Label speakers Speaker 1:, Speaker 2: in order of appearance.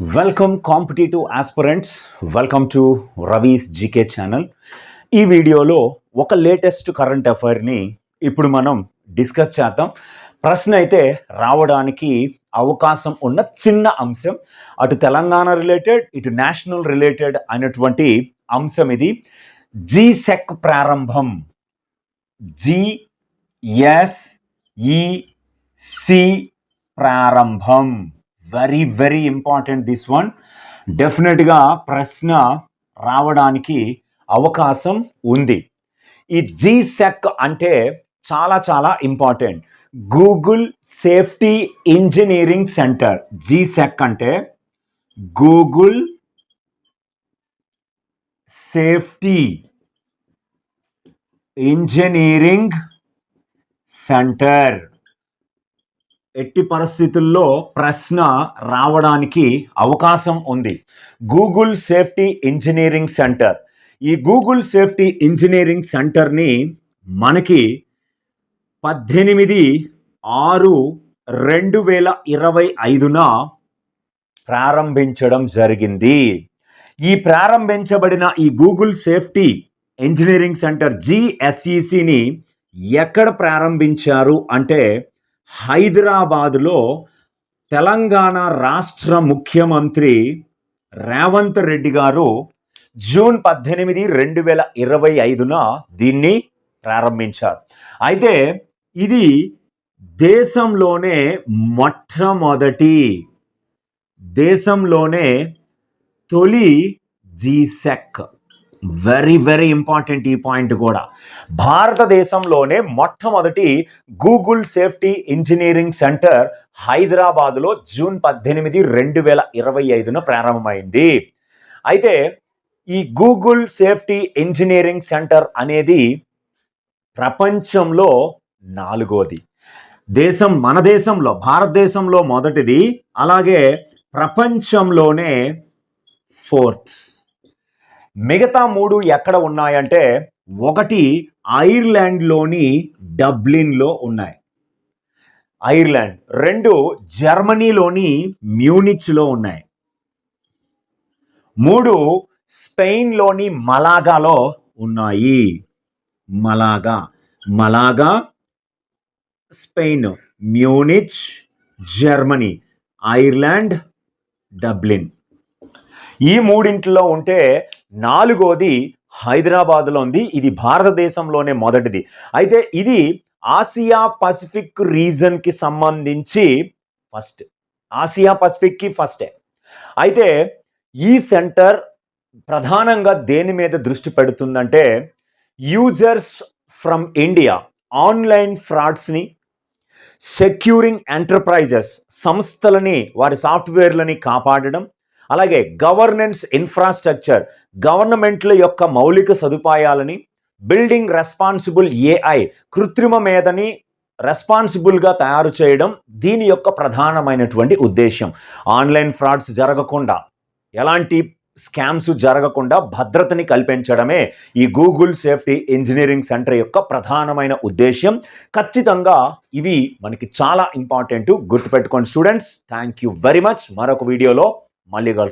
Speaker 1: Welcome competitive aspirants welcome to Ravi's GK channel ఈ వీడియోలో ఒక లేటెస్ట్ కరెంట్ అఫైర్ని ఇప్పుడు మనం డిస్కస్ చేద్దాం. ప్రశ్న అయితే రావడానికి అవకాశం ఉన్న చిన్న అంశం. అటు తెలంగాణ రిలేటెడ్ ఇటు నేషనల్ రిలేటెడ్ అయినటువంటి అంశం ఇది. జీసెక్ ప్రారంభం. జిఎస్ఈసి ప్రారంభం. Very very important this one డెఫినెట్గా ప్రశ్న రావడానికి అవకాశం ఉంది. ఈ జీసెక్ అంటే చాలా చాలా important Google safety engineering center GSEC అంటే గూగుల్ సేఫ్టీ ఇంజనీరింగ్ సెంటర్ ఎట్టి పరిస్థితుల్లో ప్రశ్న రావడానికి అవకాశం ఉంది. గూగుల్ సేఫ్టీ ఇంజనీరింగ్ సెంటర్ ఈ గూగుల్ సేఫ్టీ ఇంజనీరింగ్ సెంటర్ని మనకి పద్దెనిమిది ఆరు రెండు వేల ఇరవై ఐదున ప్రారంభించడం జరిగింది. ఈ ప్రారంభించబడిన ఈ గూగుల్ సేఫ్టీ ఇంజనీరింగ్ సెంటర్ జిఎస్ఈసిని ఎక్కడ ప్రారంభించారు అంటే హైదరాబాదులో తెలంగాణ రాష్ట్ర ముఖ్యమంత్రి రేవంత్ రెడ్డి గారు జూన్ పద్దెనిమిది రెండు వేల ఇరవై ఐదున దీన్ని ప్రారంభించారు. అయితే ఇది దేశంలోనే మొట్టమొదటి దేశంలోనే తొలి జీసెక్ వెరీ వెరీ ఇంపార్టెంట్ ఈ పాయింట్ కూడా. భారతదేశంలోనే మొట్టమొదటి గూగుల్ సేఫ్టీ ఇంజనీరింగ్ సెంటర్ హైదరాబాదులో జూన్ పద్దెనిమిది రెండు వేల ఇరవై ఐదున ప్రారంభమైంది. అయితే ఈ గూగుల్ సేఫ్టీ ఇంజనీరింగ్ సెంటర్ అనేది ప్రపంచంలో నాలుగోది. దేశం మన దేశంలో భారతదేశంలో మొదటిది అలాగే ప్రపంచంలోనే ఫోర్త్. మిగతా మూడు ఎక్కడ ఉన్నాయంటే ఒకటి ఐర్లాండ్లోని డబ్లిన్లో ఉన్నాయి. ఐర్లాండ్. రెండు జర్మనీలోని మ్యూనిచ్లో ఉన్నాయి. మూడు స్పెయిన్లోని మలాగాలో ఉన్నాయి. Malaga. Malaga Spain Munich Germany Ireland Dublin. ఈ మూడింటిలో ఉంటే నాలుగోది హైదరాబాద్లో ఉంది ఇది భారతదేశంలోనే మొదటిది. అయితే ఇది ఆసియా పసిఫిక్ రీజన్కి సంబంధించి ఫస్ట్. ఆసియా పసిఫిక్కి ఫస్టే. అయితే ఈ సెంటర్ ప్రధానంగా దేని మీద దృష్టి పెడుతుందంటే యూజర్స్ ఫ్రమ్ ఇండియా ఆన్లైన్ ఫ్రాడ్స్ని సెక్యూరింగ్ ఎంటర్ప్రైజెస్ సంస్థలని వారి సాఫ్ట్వేర్లని కాపాడడం అలాగే గవర్నెన్స్ ఇన్ఫ్రాస్ట్రక్చర్ గవర్నమెంట్ల యొక్క మౌలిక సదుపాయాలని బిల్డింగ్ రెస్పాన్సిబుల్ ఏఐ కృత్రిమ మేధని రెస్పాన్సిబుల్గా తయారు చేయడం దీని యొక్క ప్రధానమైనటువంటి ఉద్దేశం ఆన్లైన్ ఫ్రాడ్స్ జరగకుండా ఎలాంటి స్కామ్స్ జరగకుండా భద్రతని కల్పించడమే ఈ గూగుల్ సేఫ్టీ ఇంజనీరింగ్ సెంటర్ యొక్క ప్రధానమైన ఉద్దేశం ఖచ్చితంగా ఇవి మనకి చాలా ఇంపార్టెంట్ గుర్తుపెట్టుకోండి students. Thank you very much. మరొక వీడియోలో मालेगांव